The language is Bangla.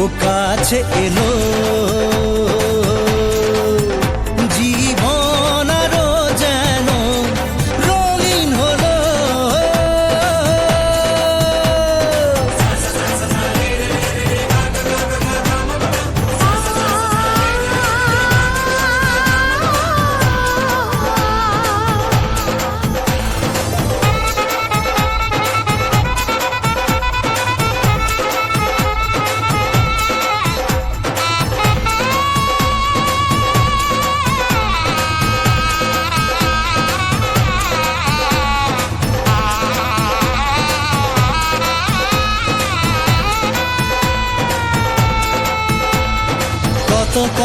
ও কাছে এলো।